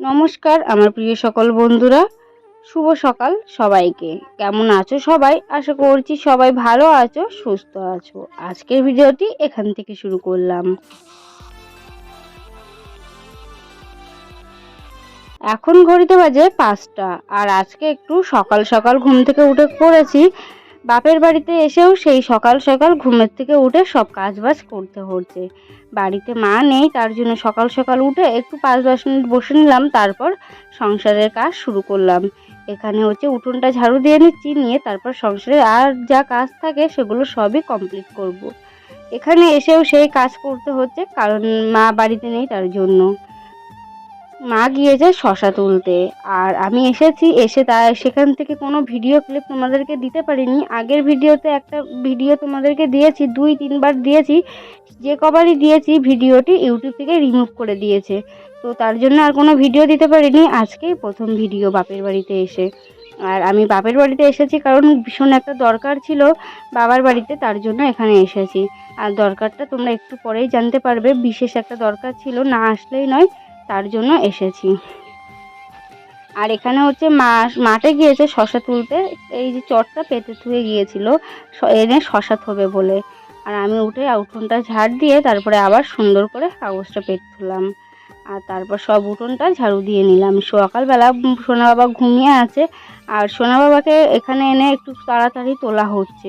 নমস্কার, আমার প্রিয় সকল বন্ধুরা। শুভ সকাল সবাইকে। কেমন আছো সবাই? আশা করছি সবাই ভালো আছো, সুস্থ আছো। আজকের ভিডিওটি এখান থেকে শুরু করলাম। এখন ঘড়িতে বাজে পাঁচটা, আর আজকে একটু সকাল সকাল ঘুম থেকে উঠে পড়েছি। বাপের বাড়িতে এসেও সেই সকাল সকাল ঘুমের থেকে উঠে সব কাজবাজ করতে হচ্ছে। বাড়িতে মা নেই, তার জন্য সকাল সকাল উঠে একটু পাঁচ দশ মিনিট বসে নিলাম, তারপর সংসারের কাজ শুরু করলাম। এখানে হচ্ছে উঠোনটা ঝাড়ু দিয়ে নিচ্ছি, নিয়ে তারপর সংসারে আর যা কাজ থাকে সেগুলো সবই কমপ্লিট করব। এখানে এসেও সেই কাজ করতে হচ্ছে, কারণ মা বাড়িতে নেই তার জন্য। মা গিয়েছে শশা তুলতে। আর আমি এসেছি, এসে তা, সেখান থেকে কোনো ভিডিও ক্লিপ তোমাদেরকে দিতে পারিনি। আগের ভিডিওতে একটা ভিডিও তোমাদেরকে দিয়েছি, দুই, তিনবার দিয়েছি। যে কবারই দিয়েছি ভিডিওটি ইউটিউব থেকে রিমুভ করে দিয়েছে। তো তার জন্য আর কোনো ভিডিও দিতে পারিনি। আজকেই প্রথম ভিডিও বাপের বাড়িতে এসে। আর আমি বাপের বাড়িতে এসেছি কারণ ভীষণ একটা দরকার ছিল বাবার বাড়িতে, তার জন্য এখানে এসেছি। আর দরকারটা তোমরা একটু পরেই জানতে পারবে। বিশেষ একটা দরকার ছিল, না আসলেই নয়। তার জন্য এসেছি। আর এখানে হচ্ছে মাছ মাঠে গিয়েছে শশা তুলতে। এই যে চটটা পেতে থুয়ে গিয়েছিল এনে শশা থবে বলে। আর আমি উঠে উঠোনটা ঝাড় দিয়ে তারপরে আবার সুন্দর করে কাগজটা পেতে তুললাম আর তারপর সব উঠোনটা ঝাড়ু দিয়ে নিলাম। সকালবেলা সোনা বাবা ঘুমিয়ে আছে। আর সোনা বাবাকে এখানে এনে একটু তাড়াতাড়ি তোলা হচ্ছে।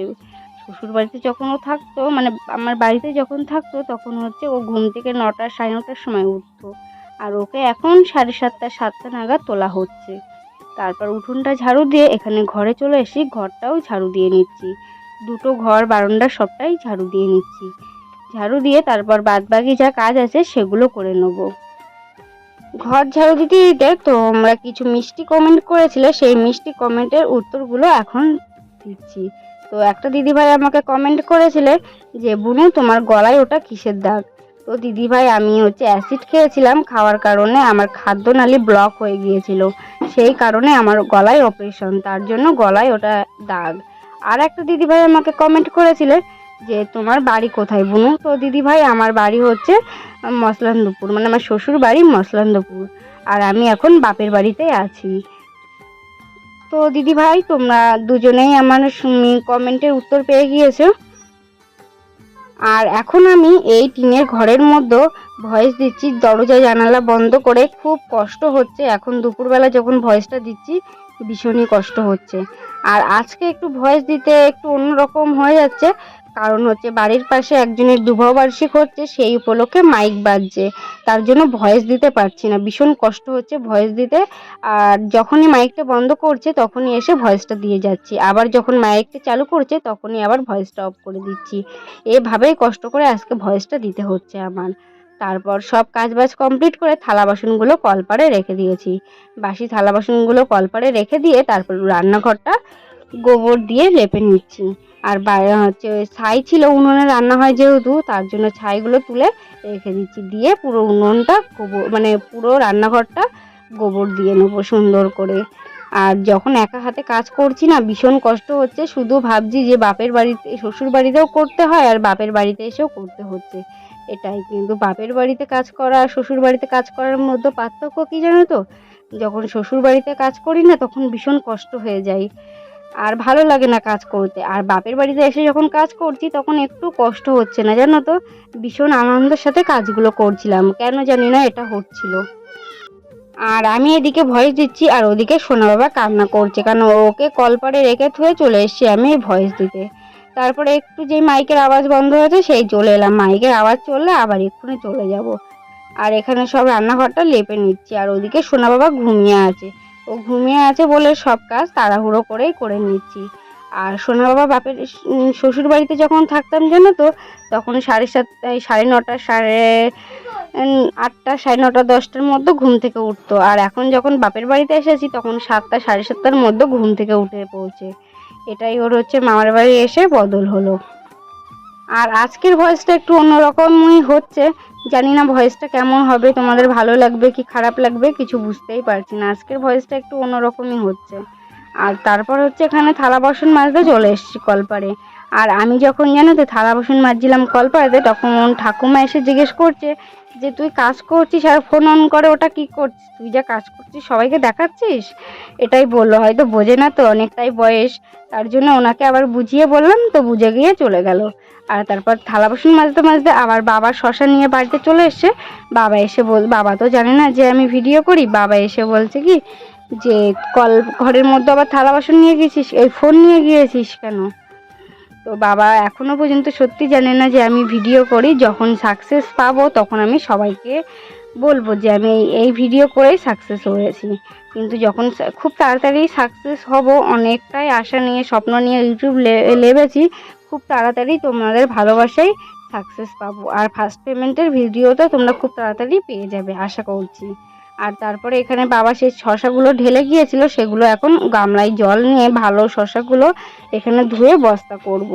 শ্বশুর বাড়িতে যখন ও থাকতো মানে আমার বাড়িতে যখন থাকতো, তখন হচ্ছে ও ঘুম থেকে নটা, সাড়ে নটার সময় উঠতো। আর ওকে এখন সাড়ে সাতটা সাতটা নাগাদ তোলা হচ্ছে। তারপর উঠোনটা ঝাড়ু দিয়ে এখানে ঘরে চলে এসে ঘরটাও ঝাড়ু দিয়ে নিচ্ছি। দুটো ঘর, বারান্দা সবটাই ঝাড়ু দিয়ে নিচ্ছি। ঝাড়ু দিয়ে তারপর বাদবাকি যা কাজ আছে সেগুলো করে নেব। ঘর ঝাড়ু দিতে দিতে তোমরা কিছু মিষ্টি কমেন্ট করেছিলে, সেই মিষ্টি কমেন্টের উত্তরগুলো এখন দিচ্ছি। তো একটা দিদিভাই আমাকে কমেন্ট করেছিলে যে, বুনু, তোমার গলায় ওটা কিসের দাগ? তো দিদিভাই, আমি হচ্ছে অ্যাসিড খেয়েছিলাম। খাওয়ার কারণে আমার খাদ্যনালী ব্লক হয়ে গিয়েছিল। সেই কারণে আমার গলায় অপারেশন তার জন্য গলায় ওটা দাগ। আর একটা দিদিভাই আমাকে কমেন্ট করেছিলে যে, তোমার বাড়ি কোথায় বুনু? তো দিদিভাই, আমার বাড়ি হচ্ছে মসলান্দপুর মানে আমার শ্বশুর বাড়ি মসলান্দপুর। আর আমি এখন বাপের বাড়িতে আছি। তো দিদিভাই, তোমরা দুজনেই আমার কমেন্টের উত্তর পেয়ে গিয়েছো। আর এখন আমি এই টিনের ঘরের মধ্যে ভয়েস দিচ্ছি, দরজা জানালা বন্ধ করে। খুব কষ্ট হচ্ছে। এখন দুপুরবেলা যখন ভয়েসটা দিচ্ছি, ভীষণই কষ্ট হচ্ছে। আর আজকে একটু ভয়েস দিতে একটু অন্যরকম হয়ে যাচ্ছে। কারণ হচ্ছে বাড়ির পাশে একজনের দুবাহ হচ্ছে, সেই উপলক্ষে মাইক বাজছে। তার জন্য ভয়েস দিতে পারছি না। ভীষণ কষ্ট হচ্ছে ভয়েস দিতে। আর যখনই মাইকটা বন্ধ করছে, তখনই এসে ভয়েসটা দিয়ে যাচ্ছি। আবার যখন মাইকটা চালু করছে, তখনই আবার ভয়েসটা অফ করে দিচ্ছি। এভাবেই কষ্ট করে আজকে ভয়েসটা দিতে হচ্ছে আমার। তারপর সব কাজবাজ কমপ্লিট করে থালা বাসনগুলো কলপারে রেখে দিয়েছি। বাসি থালা বাসনগুলো কলপারে রেখে দিয়ে তারপর রান্নাঘরটা গোবর দিয়ে লেপে নিচ্ছি। আর হচ্ছে ছাই ছিল উনুনে রান্না হয় যেহেতু, তার জন্য ছাইগুলো তুলে রেখে দিচ্ছি। দিয়ে পুরো উনুনটা গোবর মানে পুরো রান্নাঘরটা গোবর দিয়ে নেব সুন্দর করে। আর যখন একা হাতে কাজ করছি না, ভীষণ কষ্ট হচ্ছে। শুধু ভাবছি যে বাপের বাড়িতে, শ্বশুর বাড়িতেও করতে হয় আর বাপের বাড়িতে এসেও করতে হচ্ছে। এটাই কিন্তু বাপের বাড়িতে কাজ করা আর শ্বশুর বাড়িতে কাজ করার মধ্যে পার্থক্য কী জানো তো? যখন শ্বশুর বাড়িতে কাজ করি না, তখন ভীষণ কষ্ট হয়ে যায়। আর ভালো লাগে না কাজ করতে। আর বাপের বাড়িতে এসে যখন কাজ করছি, তখন একটু কষ্ট হচ্ছে না, জানো তো? ভীষণ আনন্দের সাথে কাজগুলো করছিলাম, কেন জানি না এটা হচ্ছিল। আর আমি এদিকে ভয়েস দিচ্ছি, আর ওদিকে সোনা বাবা কান্না করছে, কারণ ওকে কলপারে রেখে থুয়ে চলে এসেছি আমি ভয়েস দিতে। তারপরে একটু যেই মাইকের আওয়াজ বন্ধ হয়েছে, সেই চলে এলাম। মাইকের আওয়াজ চললে আবার এক্ষুনি চলে যাব। আর এখানে সব রান্নাঘরটা লেপে নিচ্ছি, আর ওদিকে সোনা বাবা ঘুমিয়ে আছে। ও ঘুমিয়ে আছে বলে সব কাজ তাড়াহুড়ো করেই করে নিচ্ছি। আর সোনা বাবা বাপের শ্বশুর বাড়িতে যখন থাকতাম জানো তো, তখন সাড়ে সাতটায়, সাড়ে নটা, সাড়ে আটটা, সাড়ে নটা, দশটার মধ্যে ঘুম থেকে উঠতো। আর এখন যখন বাপের বাড়িতে এসেছি, তখন সাতটা, সাড়ে সাতটার মধ্যে ঘুম থেকে উঠে পৌঁছে। এটাই ওর হচ্ছে মামার বাড়ি এসে বদল হলো। আর আজকের ভয়েসটা একটু অন্যরকমই হচ্ছে। জানি না ভয়েসটা কেমন হবে, তোমাদের ভালো লাগবে কি খারাপ লাগবে কিছু বুঝতেই পারছি না। আজকের ভয়েসটা একটু অন্যরকমই হচ্ছে। আর তারপর হচ্ছে এখানে থালা বাসন মাজতে চলে এসেছি কলপারে। আর আমি যখন জানো তো, থালা বাসন মাজছিলাম কলপাড়াতে, তখন ঠাকুমা এসে জিজ্ঞেস করছে যে, তুই কাজ করছিস আর ফোন অন করে, ওটা কি করছিস? তুই যা কাজ করছিস, সবাইকে দেখাচ্ছিস? এটাই বলল। হয়তো বোঝে না তো, অনেকটাই বয়স। তার জন্য ওনাকে আবার বুঝিয়ে বললাম, তো বুঝে গিয়ে চলে গেল। আর তারপর থালা বাসন মাজতে মাজতে আবার বাবা শশা নিয়ে বাড়িতে চলে এসছে। বাবা এসে বল, বাবা তো জানে না যে আমি ভিডিও করি। বাবা এসে বলছে কি, যে, কল, ঘরের মধ্যে আবার থালা বাসন নিয়ে গেছিস? এই ফোন নিয়ে গিয়েছিস কেন? তো বাবা এখনও পর্যন্ত সত্যি জানে না যে আমি ভিডিও করি, যখন সাকসেস পাবো তখন আমি সবাইকে বলব যে আমি এই- ভিডিও করেই সাকসেস হয়েছি। কিন্তু যখন খুব তাড়াতাড়ি সাকসেস হব, অনেকটাই আশা নিয়ে, স্বপ্ন নিয়ে ইউটিউব লেবেছি, খুব তাড়াতাড়ি তোমাদের ভালোবাসাই সাকসেস পাবো। আর ফার্স্ট পেমেন্টের ভিডিওটা তোমরা খুব তাড়াতাড়ি পেয়ে যাবে, আশা করছি। আর তারপরে এখানে বাবা সেই শশাগুলো ঢেলে গিয়েছিল, সেগুলো এখন গামলায় জল নিয়ে ভালো শশাগুলো এখানে ধুয়ে বস্তা করব।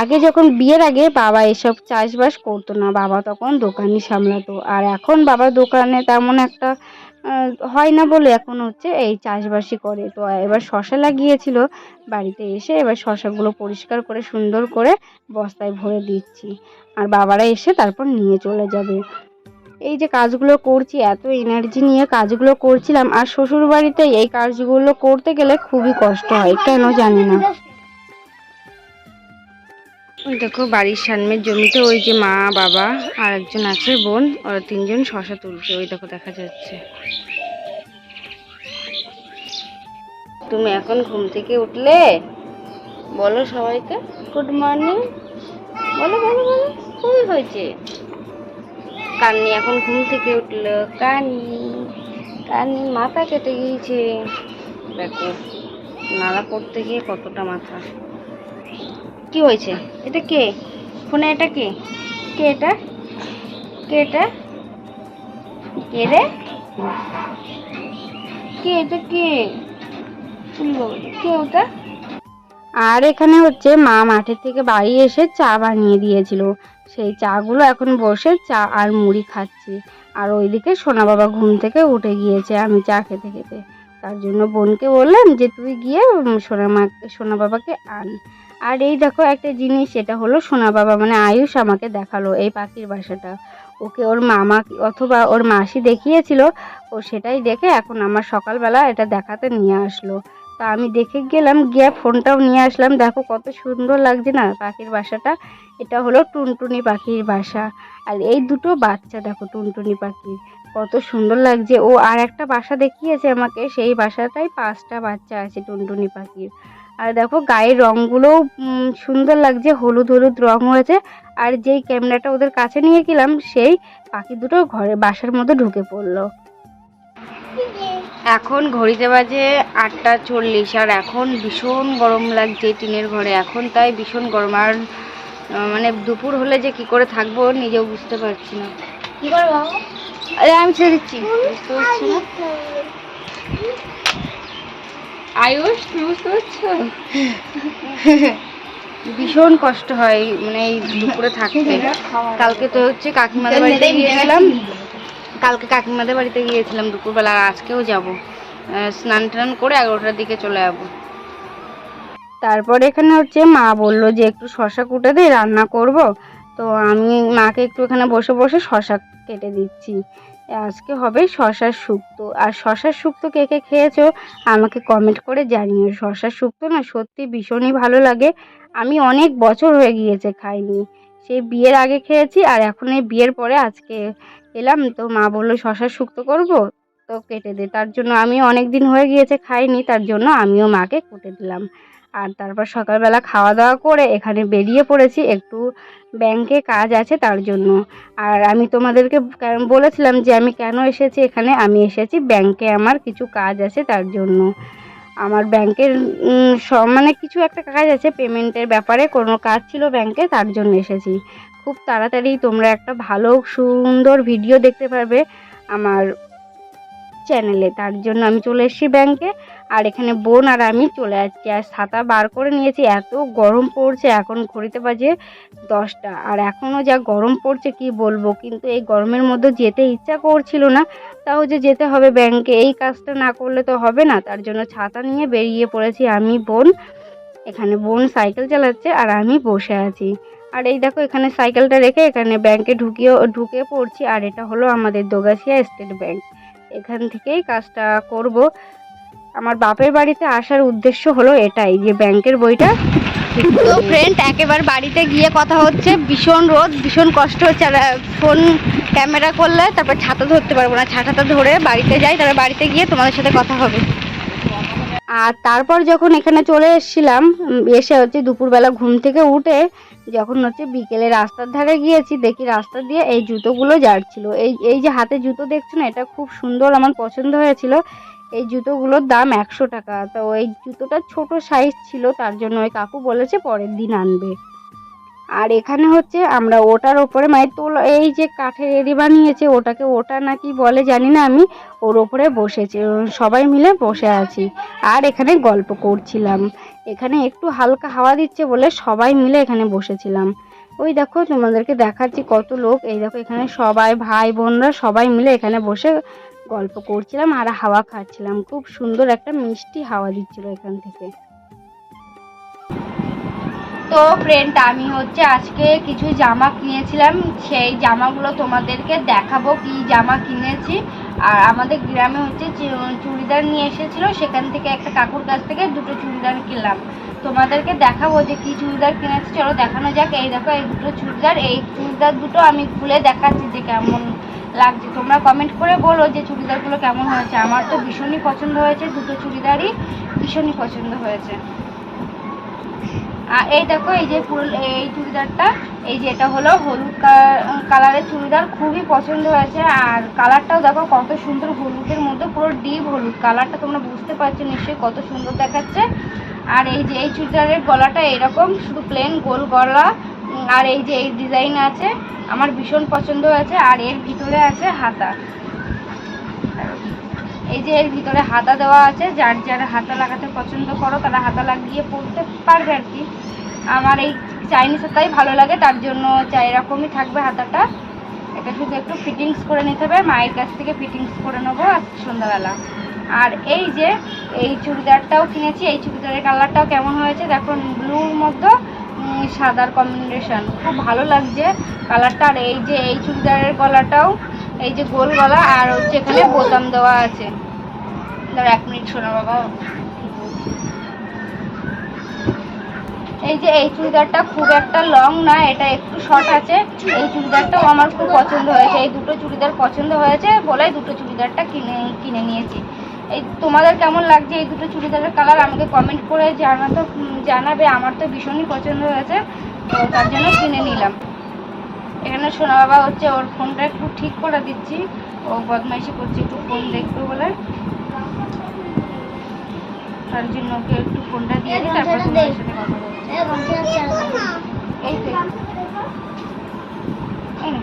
আগে যখন বিয়ের আগে বাবা এসব চাষবাস করতো না, বাবা তখন দোকানই সামলাতো। আর এখন বাবা দোকানে তেমন একটা হয় না বলে এখন হচ্ছে এই চাষবাসই করে। তো এবার শশা লাগিয়েছিল, বাড়িতে এসে এবার শশাগুলো পরিষ্কার করে সুন্দর করে বস্তায় ভরে দিচ্ছি। আর বাবারা এসে তারপর নিয়ে চলে যাবে। এই যে কাজগুলো করছি এত এনার্জি নিয়ে কাজগুলো করছিলাম আর শ্বশুর বাড়িতে এই কাজগুলো করতে গেলে খুবই কষ্ট হয় কেন জানি না। ওই দেখো বাড়ির সামনের জমিতে ওই যে মা বাবা আর একজন আছে বোন ওরা তিনজন শশা তুলছে ওই দেখো দেখা যাচ্ছে। তুমি এখন ঘুম থেকে উঠলে? বলো সবাইকে। গুড মর্নিং বলো বলো বলো খুবই হয়েছে? কান্নি, এখন ঘুম থেকে উঠল। কানি কানি মাথা কেটে গিয়েছে। দেখো নালা করতে গিয়ে কতটা মাথা। কি হয়েছে? এটা কে? ফোনে এটা কে? কে এটা? কে এটা? কে রে? কে এটা কে? কে ওটা? আর এখানে হচ্ছে মা মাঠের থেকে বাড়ি এসে চা বানিয়ে দিয়েছিল। সেই চাগুলো এখন বসে চা আর মুড়ি খাচ্ছি। আর ওইদিকে সোনা বাবা ঘুম থেকে উঠে গিয়েছে আমি চা খেতে খেতে। তার জন্য বোনকে বললাম যে, তুই গিয়ে সোনা মা, সোনা বাবাকে আন। আর এই দেখো একটা জিনিস এটা হলো সোনা বাবা মানে আয়ুষ আমাকে দেখাল এই পাখির বাসাটা। ওকে ওর মামা অথবা ওর মাসি দেখিয়েছিল, ও সেটাই দেখে এখন আমার সকালবেলা এটা দেখাতে নিয়ে আসলো। তা আমি দেখে গেলাম, গিয়ে ফোনটাও নিয়ে আসলাম। দেখো কত সুন্দর লাগছে না পাখির বাসাটা। এটা হলো টুনটুনি পাখির বাসা। আর এই দুটো বাচ্চা দেখো টুনটুনি পাখির। কত সুন্দর লাগছে। ও আর একটা বাসা দেখিয়েছে আমাকে, সেই বাসাটাই পাঁচটা বাচ্চা আছে টুনটুনি পাখির। আর দেখো গায়ের রঙগুলোও সুন্দর লাগছে, হলুদ হলুদ রং হয়েছে। আর যেই ক্যামেরাটা ওদের কাছে নিয়ে গেলাম, সেই পাখি দুটো ঘরে, বাসার মধ্যে ঢুকে পড়ল। এখন ঘড়িতে বাজে আটটা চল্লিশ আর এখন ভীষণ গরম লাগছে টিনের ঘরে। এখন তাই ভীষণ গরম আর মানে দুপুর হলে যে কি করে থাকব নিজেও বুঝতে পারছি না। কি আরে আমি ছেড়ে দিচ্ছি। বুঝতে পারছি না। আয়ুষ তুমি বুঝতে পারছ? ভীষণ কষ্ট হয় মানে এই দুপুরে থাকতে। কালকে তো হচ্ছে কাকিমাদের বাড়িতে গিয়েছিলাম। কালকে কাকিমাদের বাড়িতে গিয়েছিলাম দুপুরবেলা, আর আজকেও যাব। স্নান টান করে এগারোটার দিকে চলে যাব। তারপরে এখানে হচ্ছে মা বলল যে, একটু শশা কুটে দে, রান্না করব। তো আমি মাকে একটু এখানে বসে বসে শশা কেটে দিচ্ছি। আজকে হবে শশার শুক্তো। আর শশার শুক্তো কে কে খেয়েছো, আমাকে কমেন্ট করে জানিও। শশার শুক্তো না সত্যি ভীষণই ভালো লাগে। আমি অনেক বছর হয়ে গিয়েছে খাইনি। সেই বিয়ের আগে খেয়েছি, আর এখন এই বিয়ের পরে আজকে এলাম, তো মা বলল শশার শুক্তো করব? তো কেটে দে। তার জন্য আমি অনেক দিন হয়ে গিয়েছে, খাইনি। তার জন্য আমিও মাকে কুটে দিলাম। আর তারপর সকালবেলা খাওয়া দাওয়া করে এখানে বেরিয়ে পড়েছি। একটু ব্যাংকে কাজ আছে তার জন্য। আর আমি তোমাদেরকে বলেছিলাম যে আমি কেন এসেছি এখানে? আমি এসেছি, ব্যাংকে আমার কিছু কাজ আছে তার জন্য। আমার ব্যাংকের মানে কিছু একটা কাজ আছে পেমেন্টের ব্যাপারে কোনো কাজ ছিল ব্যাংকে, তার জন্য এসেছি। খুব তাড়াতাড়ি তোমরা একটা ভালো, সুন্দর ভিডিও দেখতে পারবে আমার চ্যানেলে তার জন্য আমি চলে এসেছি ব্যাংকে আর এখানে বোন আর আমি চলে যাচ্ছি আর ছাতা বার করে নিয়েছি। এত গরম পড়ছে, এখন ঘড়িতে বাজে দশটা। আর এখনও যা গরম পড়ছে, কি বলব? কিন্তু এই গরমের মধ্যে যেতে ইচ্ছা করছিল না। তাও যে যেতে হবে ব্যাংকে এই কাজটা না করলে তো হবে না। তার জন্য ছাতা নিয়ে বেরিয়ে পড়েছি আমি, বোন। এখানে বোন সাইকেল চালাচ্ছে আর আমি বসে আছি। আর এই দেখো এখানে সাইকেলটা রেখে এখানে ব্যাংকে ঢুকিয়ে ঢুকে পড়ছি। আর এটা হলো আমাদের দোগাছিয়া স্টেট ব্যাংক এখান থেকেই কাজটা করব। আমার বাপের বাড়িতে আসার উদ্দেশ্য হলো এটাই যে ব্যাংকের বইটা তো ফ্রেন্ড একেবারে বাড়িতে গিয়ে কথা হচ্ছে। ভীষণ রোদ ভীষণ কষ্ট হচ্ছে। আর ফোন ক্যামেরা করলে তারপর ছাতা ধরতে পারব না। ছাতাটা ধরে বাড়িতে যাই তারপর বাড়িতে গিয়ে তোমাদের সাথে কথা হবে। আর তারপর যখন এখানে চলে এসেছিলাম এসে হচ্ছে দুপুরবেলা ঘুম থেকে উঠে যখন হচ্ছে বিকেলে রাস্তার ধারে গিয়েছি, দেখি রাস্তা দিয়ে এই জুতোগুলো যাচ্ছিল। এই এই যে হাতে জুতো দেখছ না, এটা খুব সুন্দর আমার পছন্দ হয়েছিল। এই জুতোগুলোর দাম একশো টাকা। তো এই জুতোটা ছোট সাইজ ছিল, তার জন্য ওই কাকু বলেছে পরের দিন আনবে। আর এখানে হচ্ছে আমরা ওটার ওপরে মানে তোল, এই যে কাঠের এড়ি বানিয়েছে, ওটাকে ওটা নাকি বলে জানি না আমি, ওর ওপরে বসেছে। সবাই মিলে বসে আছি। আর এখানে গল্প করছিলাম। এখানে একটু হালকা হাওয়া দিচ্ছে বলে সবাই মিলে এখানে বসেছিলাম। ওই দেখো, তোমাদেরকে দেখাচ্ছি কত লোক। এই দেখো, এখানে সবাই, ভাই বোনরা সবাই মিলে এখানে বসে গল্প করছিলাম আর হাওয়া খাচ্ছিলাম। খুব সুন্দর একটা মিষ্টি হাওয়া দিচ্ছিল এখান থেকে। তো ফ্রেন্ড আমি হচ্ছে আজকে কিছু জামা কিনেছিলাম। সেই জামাগুলো তোমাদেরকে দেখাবো কি জামা কিনেছি। আর আমাদের গ্রামে হচ্ছে চুড়িদার নিয়ে এসেছিল। সেখান থেকে একটা কাকুর কাছ থেকে দুটো চুড়িদার কিনলাম। তোমাদেরকে দেখাবো যে কি চুড়িদার কিনেছি। চলো দেখানো যাক। এই দেখো, এই দুটো চুড়িদার। এই চুড়িদার দুটো আমি খুলে দেখাচ্ছি যে কেমন লাগছে। তোমরা কমেন্ট করে বলো যে চুড়িদারগুলো কেমন হয়েছে। আমার তো ভীষণই পছন্দ হয়েছে। দুটো চুড়িদারই ভীষণই পছন্দ হয়েছে। এই দেখো, এই যে পুরো এই চুড়িদারটা, এই যে এটা হলো হলুদ কালারের চুড়িদার, খুবই পছন্দ হয়েছে। আর কালারটাও দেখো, কত সুন্দর হলুদের মধ্যে, পুরো ডিপ হলুদ। কালারটা তোমরা বুঝতে পারছ নিশ্চয়ই, কত সুন্দর দেখাচ্ছে। আর এই যে, এই চুড়িদারের গলাটা এরকম, শুধু প্লেন গোল গলা। আর এই যে, এই ডিজাইন আছে, আমার ভীষণ পছন্দ হয়েছে। আর এর ভিতরে আছে হাতা। এই যে এর ভিতরে হাতা দেওয়া আছে, যার যারা হাতা লাগাতে পছন্দ করো, তারা হাতা লাগিয়ে পরতে পারবে আর কি। আমার এই চাইনিজ হাতাই ভালো লাগে, তার জন্য চাই এরকমই থাকবে হাতাটা। এটা শুধু একটু ফিটিংস করে নিতে হবে, মায়ের কাছ থেকে ফিটিংস করে নেব আজকে সন্ধ্যাবেলা। আর এই যে, এই চুড়িদারটাও কিনেছি, এই চুড়িদারের কালারটাও কেমন হয়েছে দেখো, ব্লুর মধ্যে সাদার কম্বিনেশন খুব ভালো লাগছে কালারটা, আর এই যে, এই চুড়িদারের গলাটাও এই যে গোল গলা আর হচ্ছে এখানে বোতাম দেওয়া আছে। এক মিনিট শোনো বাবা। এই যে এই চুড়িদারটা খুব একটা লং না, এটা একটু শর্ট আছে। এই চুড়িদারটাও আমার খুব পছন্দ হয়েছে। এই দুটো চুড়িদার পছন্দ হয়েছে বলে দুটো চুড়িদারটা কিনে কিনে নিয়েছি। এই তোমাদের কেমন লাগছে এই দুটো চুড়িদারের কালার আমাকে কমেন্ট করে জানাতে জানাবে। আমার তো ভীষণই পছন্দ হয়েছে। তো তার জন্য কিনে নিলাম। এখানে সোনা বাবা হচ্ছে ওর ফোনটা একটু ঠিক করে দিচ্ছি। ও বদমাইশি করছে, একটু ফোন দেখবে বলে। তার জন্য ওকে একটু ফোনটা দিয়ে তারপর তোমার সাথে কথা বলছি এই তো এই নে।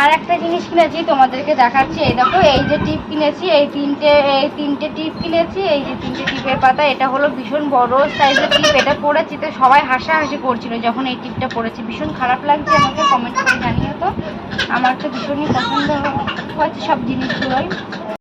আর একটা জিনিস কিনেছি, তোমাদেরকে দেখাচ্ছি, এই দেখো, এই যে টিপ কিনেছি, এই তিনটে এই তিনটে টিপ কিনেছি, এই যে তিনটে টিপের পাতা, এটা হলো ভীষণ বড় সাইজের টিপ, এটা পড়েছি তো সবাই হাসাহাসি করছিল যখন এই টিপটা পড়েছি, ভীষণ খারাপ লাগছে আমাকে কমেন্ট করে জানিও তো, আমার তো ভীষণই পছন্দ হয়েছে সব জিনিসগুলোই।